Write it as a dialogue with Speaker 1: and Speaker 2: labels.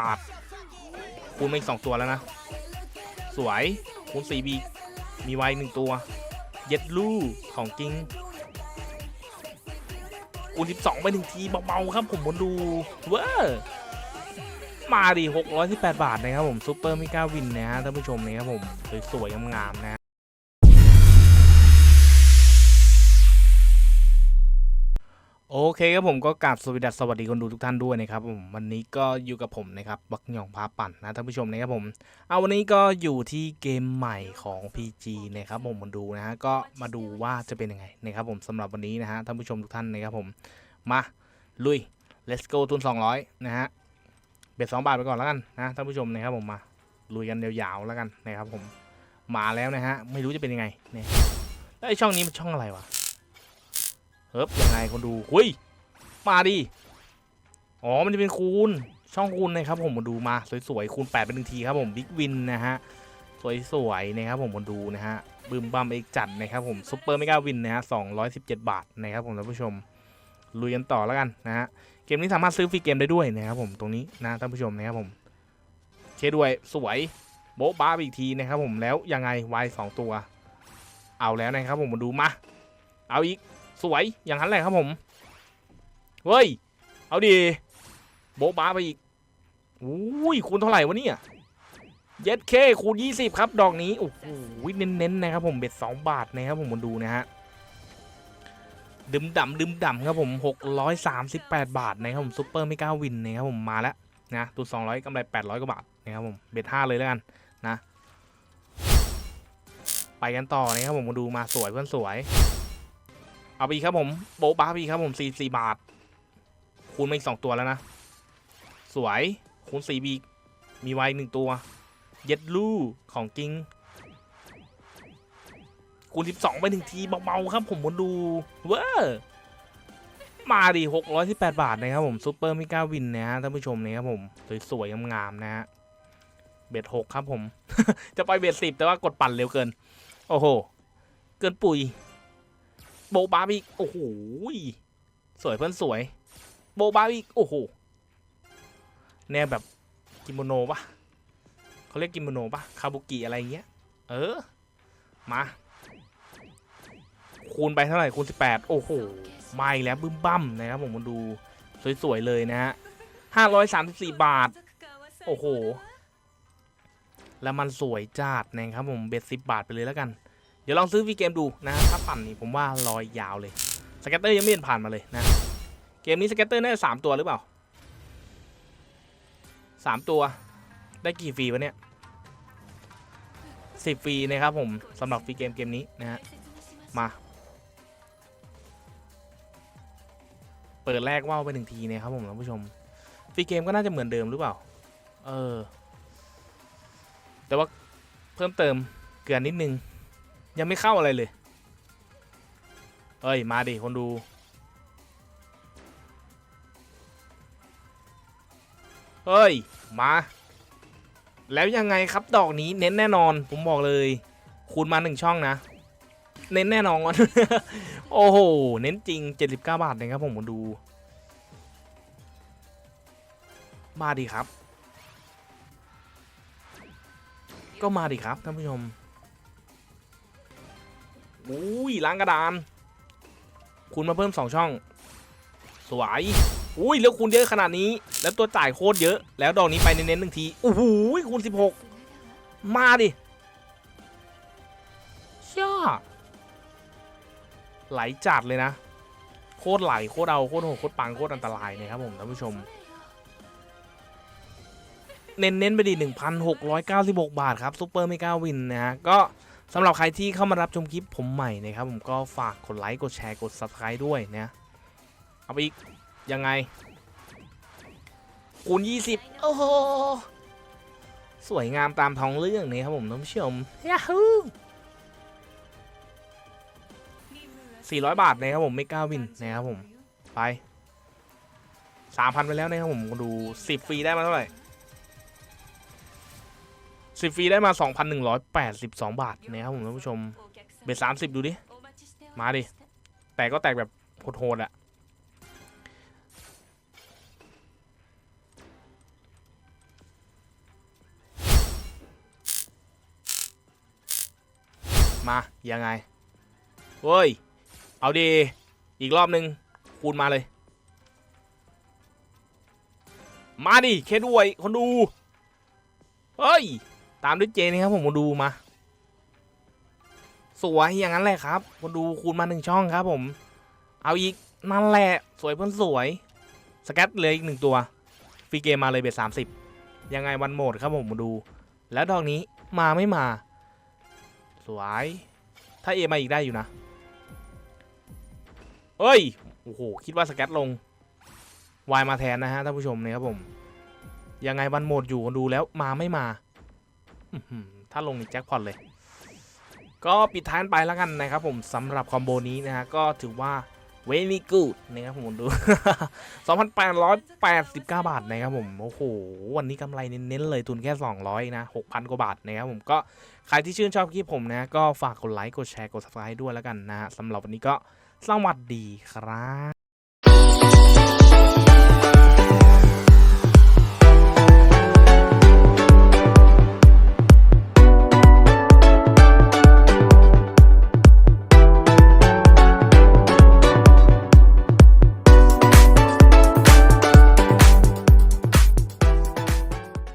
Speaker 1: บาทคูณมาอีกสองตัวแล้วนะ สวยคูณสี่บีมีไว้หนึ่งตัว เย็ดลู่ของจริงคูณสิบสองไปหนึ่งทีเบาๆครับผมคนดูเว้อมาดิหกร้อยสิบแปดบาทนะครับผมซูเปอร์มิก้าวินนะฮะท่านผู้ชมนะครับผมสวยๆงามๆนะ โอเคครับผมก็กราบสวัสดีสวัสดีคนดูทุกท่านด้วยนะครับผมวันนี้ก็อยู่กับผมนะครับบักหยองพาปั่นนะท่านผู้ชมนะครับผมเอาวันนี้ก็อยู่ที่เกมใหม่ของ PG นะครับผมมาดูนะฮะก็มาดูว่าจะเป็นยังไงนะครับผมสำหรับวันนี้นะฮะท่านผู้ชมทุกท่านนะครับผมมาลุย let's go ทุน 200 นะฮะเบ็ดสองบาทไปก่อนแล้วกันนะท่านผู้ชมนะครับผมมาลุยกันยาวๆแล้วกันนะครับผมมาแล้วนะฮะไม่รู้จะเป็นยังไงเนี่ยแล้วไอช่องนี้มันช่องอะไรวะ เฮ้ยยังไงคนดูหุยมาดิอ๋อ มันจะเป็นคูณ ช่องคูณนะครับผมมาดูมาสวยๆคูณ8เป็นหนึ่งทีครับผมบิ๊กวินนะฮะสวยๆนะครับผมมาดูนะฮะบึมบัมเอกจัดนะครับผมซุปเปอร์เมกาวินนะฮะ217บาทนะครับผมท่านผู้ชมลุยกันต่อแล้วกันนะฮะเกมนี้สามารถซื้อฟรีเกมได้ด้วยนะครับผมตรงนี้นะท่านผู้ชมนะครับผมเคด้วยสวยโบ๊ะบ้าไปอีกทีนะครับผมแล้วยังไงวายสองตัว เอาแล้วนะครับผมมาดูมาเอาอีก สวยอย่างนั้นแหละครับผมเฮ้ยเอาดีโบ๊ะบ้าไปอีกอุ้ยคูณเท่าไหร่วะเนี่ยเย็ดเคคูณ20 ครับ ดอกนี้โอ้โหเน้นๆนะครับผมเบ็ด2บาทนะครับผมมาดูนะฮะดึมด่ำดึมด่ำครับผม 638 บาทนะครับผมซุปเปอร์ไม่กล้าวินนะครับผมมาแล้วนะตัว200กำไร 800 กว่าบาทนะครับผมเบ็ด5เลยแล้วกันนะ ไปกันต่อนะครับผมมาดูมาสวยเพื่อนสวย เอาไปอีกครับผมโบ๊ะบ้าไปอีกครับผมสี่สี่บาท คูณมาอีกสองตัวแล้วนะ สวย คูณสี่บีมีไว้หนึ่งตัว เย็ดลู่ของจริง คูณสิบสองไปหนึ่งทีเบาๆครับผมคนดู เว้อมาดิหกร้อยสิบแปดบาทนะครับผมซูเปอร์มิก้าวินนะฮะท่านผู้ชมนะครับผมสวยๆงามๆนะฮะเบ็ดหกครับผม จะไปเบ็ดสิบแต่ว่ากดปั่นเร็วเกิน โอ้โห เกินปุ๋ย โบบาร์บีโอ้โห สวยเพื่อนสวย โบบาร์บีโอ้โห แนวแบบกิโมโนปะเขาเรียกกิโมโนปะคาบุกิอะไรเงี้ย เออ มา คูณไปเท่าไหร่ คูณสิบแปดโอ้โห มาอีกแล้วบึ้มบั้มนะครับผมมาดู สวย ๆ เลยนะฮะห้าร้อยสามสิบสี่บาท โอ้โห แล้วมันสวยจัดนะครับผม เบ็ดสิบบาทไปเลยแล้วกัน เดี๋ยวลองซื้อวีเกมดูนะถ้าปั่นนี่ผมว่าลอยยาวเลยสเกตเตอร์ยังไม่เห็นผ่านมาเลยนะ เกมนี้สเกตเตอร์น่าจะสามตัวหรือเปล่าสามตัวได้กี่ฟรีวะเนี่ยสิบฟรีนะครับผมสำหรับฟรีเกมเกมนี้นะฮะมาเปิดแรกว่าวไปหนึ่งทีนะครับผมท่านผู้ชมฟรีเกมก็น่าจะเหมือนเดิมหรือเปล่า เออ แต่ว่าเพิ่มเติมเกลือนิดนึง ยังไม่เข้าอะไรเลย เอ้ย มาดิคนดู เฮ้ย มา แล้วยังไงครับดอกนี้เน้นแน่นอน ผมบอกเลย คูณมาหนึ่งช่องนะ เน้นแน่นอน โอ้โห เน้นจริง 79 บาทนะครับผมมาดู มาดิครับ ก็มาดิครับท่านผู้ชม อุ้ยล้างกระดาน คุณมาเพิ่มสองช่อง สวยอุ้ยแล้วคูณเยอะขนาดนี้ แล้วตัวจ่ายโคตรเยอะ แล้วดอกนี้ไปเน้นๆหนึ่งทีโอ้โหคูณสิบหกมาดิเช่าไหลจัดเลยนะ โคตรไหลโคตรเอาโคตรโหโคตรปังโคตรอันตรายนะครับผมท่านผู้ชม เน้นๆไปดิ1,696บาทครับซูเปอร์เมกาวินนะฮะก็ สำหรับใครที่เข้ามารับชมคลิปผมใหม่นะครับผมก็ฝากกดไลค์กดแชร์กด subscribe ด้วยนะเอาไปอีก ยังไง คูณ 20 โอ้โห สวยงามตามท้องเรื่องนี่ครับผมท่านผู้ชมยาฮู400 บาทนะครับผมไม่กล้าวินนะครับผม ไป 3,000 ไปแล้วนะครับผมดู 10 ฟรีได้มาเท่าไหร่ สิบฟีได้มา 2,182 บาทนะครับผมท่านผู้ชม เบสสามสิบดูดิ มาดิ แต่ก็แตกแบบโหดๆอะมา ยังไง เฮ้ย เอาดี อีกรอบหนึ่งคูณมาเลย มาดิ แค่ด้วย คนดู เฮ้ย ตามด้วยเจนี่ครับผมคนดูมา สวยอย่างนั้นแหละครับคนดูคูณมาหนึ่งช่องครับ ผม เอาอีกนั่นแหละสวยเพื่อนสวยสแกตเลยอีกหนึ่งตัวฟรีเกมมาเลยเบ็ดสามสิบยังไงวันโหมดครับผมมาดู แล้วดอกนี้มาไม่มา สวย ถ้าเอมาอีกได้อยู่นะเอ้ยโอ้โหคิดว่าสแกตลงวายมาแทนนะฮะท่านผู้ชมเนี่ยครับผมยังไงวันโหมดอยู่ดูแล้วมาไม่มา ถ้าลงนี่แจ็คพอตเลย ก็ปิดท้ายไปแล้วกันนะครับผมสำหรับคอมโบนี้นะฮะก็ถือว่า very good นะครับผมดู 2,889 บาทนะครับผม โอ้โห วันนี้กำไรเน้นๆเลยทุนแค่ 200 นะ 6,000 กว่าบาทนะครับผมก็ใครที่ชื่นชอบคลิปผมนะ ก็ฝากกดไลค์ กดแชร์ กด subscribe ด้วยแล้วกันนะฮะสำหรับวันนี้ก็สวัสดีครับ